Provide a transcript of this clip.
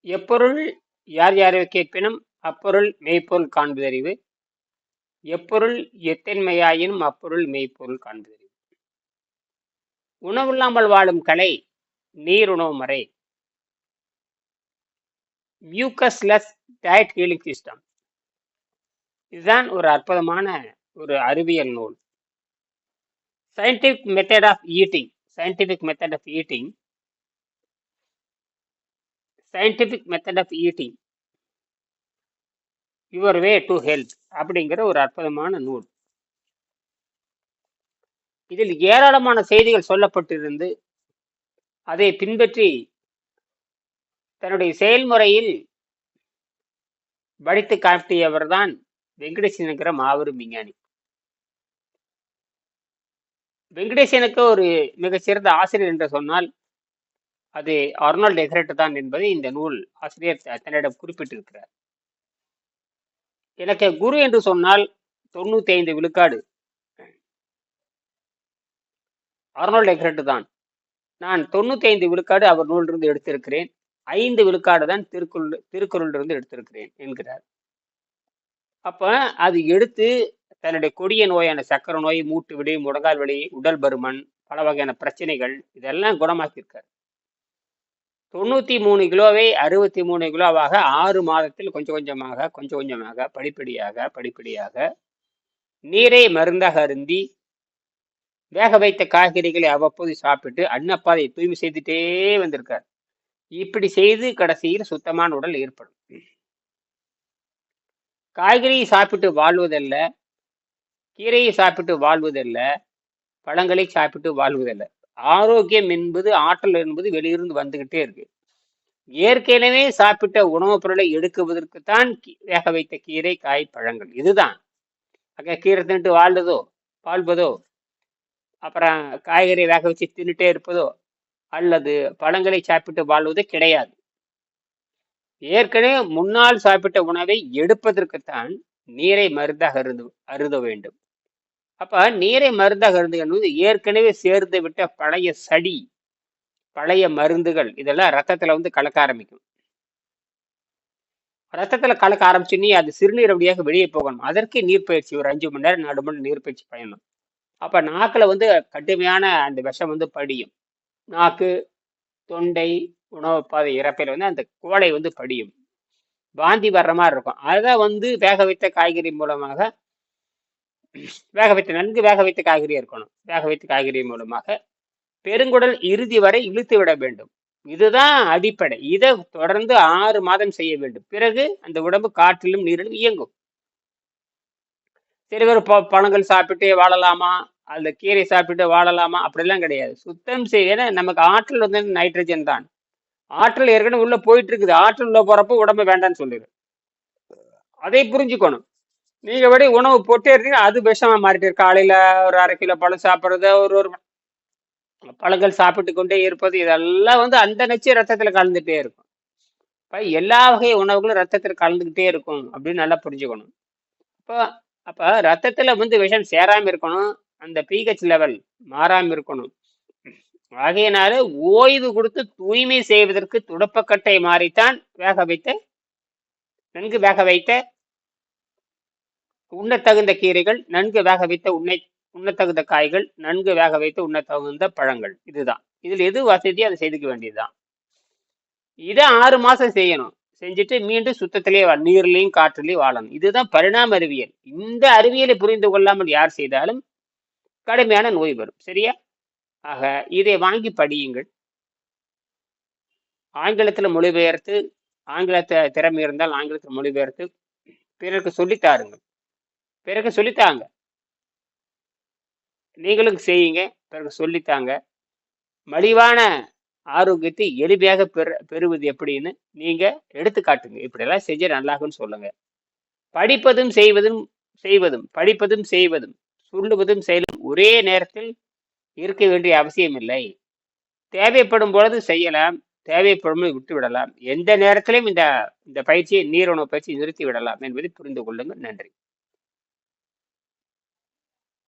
எப்பொருள் யார் யாரை கேட்பினும் அப்பொருள் மெய்ப்பொருள் காண்பதறிவு. எப்பொருள் எத்தன்மையாயினும் அப்பொருள் மெய்ப்பொருள் காண்பதறிவு. உணவில்லாமல் வாழும் கலை நீருணவு முறை மியூக்கஸ்லெஸ் டயட் ஹீலிங் சிஸ்டம் இதுதான் ஒரு அற்புதமான ஒரு அறிவியல் நூல். Scientific method of eating scientific method of eating scientific method of eating your way to health அப்படிங்கிற ஒரு அற்புதமான நூல். இதில் ஏராளமான செய்திகள் சொல்லப்பட்டிருந்து அதை பின்பற்றி தன்னுடைய செயல்முறையில் படித்து காட்டியவர் தான் வெங்கடேசனுங்கிற மாபெரும் விஞ்ஞானி. வெங்கடேசனுக்கு ஒரு மிகச்சிறந்த ஆசிரியர் என்று சொன்னால் அது அர்னால்ட் எக்ரெட் தான் என்பதை இந்த நூல் ஆசிரியர் த- தன்னிடம் குறிப்பிட்டிருக்கிறார். எனக்கு குரு என்று சொன்னால் தொண்ணூத்தி ஐந்து விழுக்காடு. அர்னால்ட் எக்ரெட் தான். நான் தொண்ணூத்தி ஐந்து விழுக்காடு அவர் நூலிலிருந்து எடுத்திருக்கிறேன். ஐந்து விழுக்காடு தான் திருக்குறள் திருக்குறளிலிருந்து எடுத்திருக்கிறேன் என்கிறார். அப்ப அது எடுத்து தன்னுடைய கொடிய நோயான சக்கரை நோய் மூட்டு விடு முடங்கால் வலி உடல் பருமன் பல வகையான பிரச்சனைகள் இதெல்லாம் குணமாக்கியிருக்காரு. தொண்ணூற்றி மூணு கிலோவை அறுபத்தி மூணு கிலோவாக ஆறு மாதத்தில் கொஞ்சம் கொஞ்சமாக கொஞ்சம் கொஞ்சமாக படிப்படியாக படிப்படியாக நீரை மருந்தாக அருந்தி வேக வைத்த காய்கறிகளை அவ்வப்போது சாப்பிட்டு அன்னப்பாதை தூய்மை செய்துட்டே வந்திருக்கார். இப்படி செய்து கடைசியில் சுத்தமான உடல் ஏற்படும். காய்கறியை சாப்பிட்டு வாழ்வதல்ல கீரையை சாப்பிட்டு வாழ்வதல்ல பழங்களை சாப்பிட்டு வாழ்வதல்ல. ஆரோக்கியம் என்பது ஆற்றல் என்பது வெளியிருந்து வந்துகிட்டே இருக்கு. ஏற்கனவே சாப்பிட்ட உணவுப் பொருளை எடுக்குவதற்கு தான் வேக வைத்த கீரை காய் பழங்கள். இதுதான். அங்க கீரை தின்ட்டு வாழ்ந்ததோ வாழ்வதோ அப்புறம் காய்கறி வேக வச்சு தின்னுட்டே இருப்பதோ அல்லது பழங்களை சாப்பிட்டு வாழ்வதோ கிடையாது. ஏற்கனவே முன்னால் சாப்பிட்ட உணவை எடுப்பதற்குத்தான் நீரை மருந்தாக அருந்து அருத வேண்டும். அப்ப நீரை மருந்தாக அருந்துக என்பது ஏற்கனவே சேர்ந்து விட்ட பழைய சடி பழைய மருந்துகள் இதெல்லாம் ரத்தத்துல வந்து கலக்க ஆரம்பிக்கும். ரத்தத்துல கலக்க ஆரம்பிச்சுன்னே அது சிறுநீர் வழியாக வெளியே போகணும். அதற்கு நீர்ப்பயிற்சி ஒரு அஞ்சு மணி நேரம் நாலு மணி நேரம் நீர்ப்பயிற்சி பயணம் அப்ப நாக்கில் வந்து கடுமையான அந்த விஷம் வந்து படியும். நாக்கு தொண்டை உணவு பாதை இறப்பையில் வந்து அந்த கோடை வந்து படியும். வாந்தி வர்ற மாதிரி இருக்கும். அதை வந்து வேக வைத்த காய்கறி மூலமாக வேக வைத்து நன்கு வேக வைத்த காய்கறி இருக்கணும் வேக வைத்த காய்கறி மூலமாக பெருங்குடல் இறுதி வரை இழுத்து விட வேண்டும். இதுதான் அடிப்படை. இதை தொடர்ந்து ஆறு மாதம் செய்ய வேண்டும். பிறகு அந்த உடம்பு காற்றிலும் நீரிலும் இயங்கும். சில பேர் ப- பழங்கள் சாப்பிட்டு வாழலாமா? அந்த கீரை சாப்பிட்டு வாழலாமா? அப்படிலாம் கிடையாது. சுத்தம் செய்ய நமக்கு ஆற்றல் வந்து நைட்ரஜன் தான். ஆற்றல் ஏற்கனவே உள்ள போயிட்டு இருக்குது. ஆற்றல் உள்ள போறப்போ உடம்பு வேண்டாம்னு சொல்லிடு அதை புரிஞ்சுக்கணும். நீங்க படி உணவு போட்டே இருக்கீங்க அது விஷமா மாறிட்டு இருக்கு. காலையில ஒரு அரை கிலோ பழம் சாப்பிடுறது ஒரு ஒரு பழங்கள் சாப்பிட்டு கொண்டே இருப்பது இதெல்லாம் வந்து அந்த நச்சு ரத்தத்துல கலந்துட்டே இருக்கும். இப்போ எல்லா வகை உணவுகளும் ரத்தத்துல கலந்துக்கிட்டே இருக்கும் அப்படின்னு நல்லா புரிஞ்சுக்கணும். அப்ப அப்ப ரத்தத்துல வந்து விஷம் சேராம இருக்கணும் அந்த பிஹெச் லெவல் மாறாம இருக்கணும். ஆகையினால ஓய்வு கொடுத்து தூய்மை செய்வதற்கு துடுப்பக்கட்டை மாறித்தான் வேக வைத்த நன்கு வேக வைத்த உண்ணத்தகுந்த கீரைகள் நன்கு வேக வைத்த உண்ணை உண்ணத்தகுந்த காய்கள் நன்கு வேக வைத்து உண்ணத்தகுந்த பழங்கள். இதுதான். இதில் எது வசதி அதை செய்துக்க வேண்டியதுதான். இதை ஆறு மாதம் செய்யணும். செஞ்சுட்டு மீண்டும் சுத்தத்திலே வா- காற்றுலையும் வாழணும். இதுதான் பரிணாம அறிவியல். இந்த அறிவியலை புரிந்து கொள்ளாமல் யார் செய்தாலும் கடுமையான நோய் வரும். சரியா? ஆக இதை வாங்கி படியுங்கள். ஆங்கிலத்தில் மொழிபெயர்த்து ஆங்கிலத்தை திறமை இருந்தால் ஆங்கிலத்தில் மொழிபெயர்த்து பிறருக்கு சொல்லித் தாருங்கள். பிறகு சொல்லித்தாங்க. நீங்களும் செய்யுங்க. பிறகு சொல்லித்தாங்க. மலிவான ஆரோக்கியத்தை எளிமையாக பெற பெறுவது எப்படின்னு நீங்க எடுத்துக்காட்டுங்க இப்படியெல்லாம் செஞ்ச நல்லாகும்னு சொல்லுங்க. படிப்பதும் செய்வதும் செய்வதும் படிப்பதும் செய்வதும் சொல்லுவதும் செயலும் ஒரே நேரத்தில் இருக்க வேண்டிய அவசியம் இல்லை. தேவைப்படும் பொழுது செய்யலாம். தேவைப்படும் விட்டு விடலாம். எந்த நேரத்திலும் இந்த இந்த பயிற்சியை நீர் உணவு பயிற்சி நிறுத்தி விடலாம் என்பதை புரிந்து கொள்ளுங்கள். நன்றி.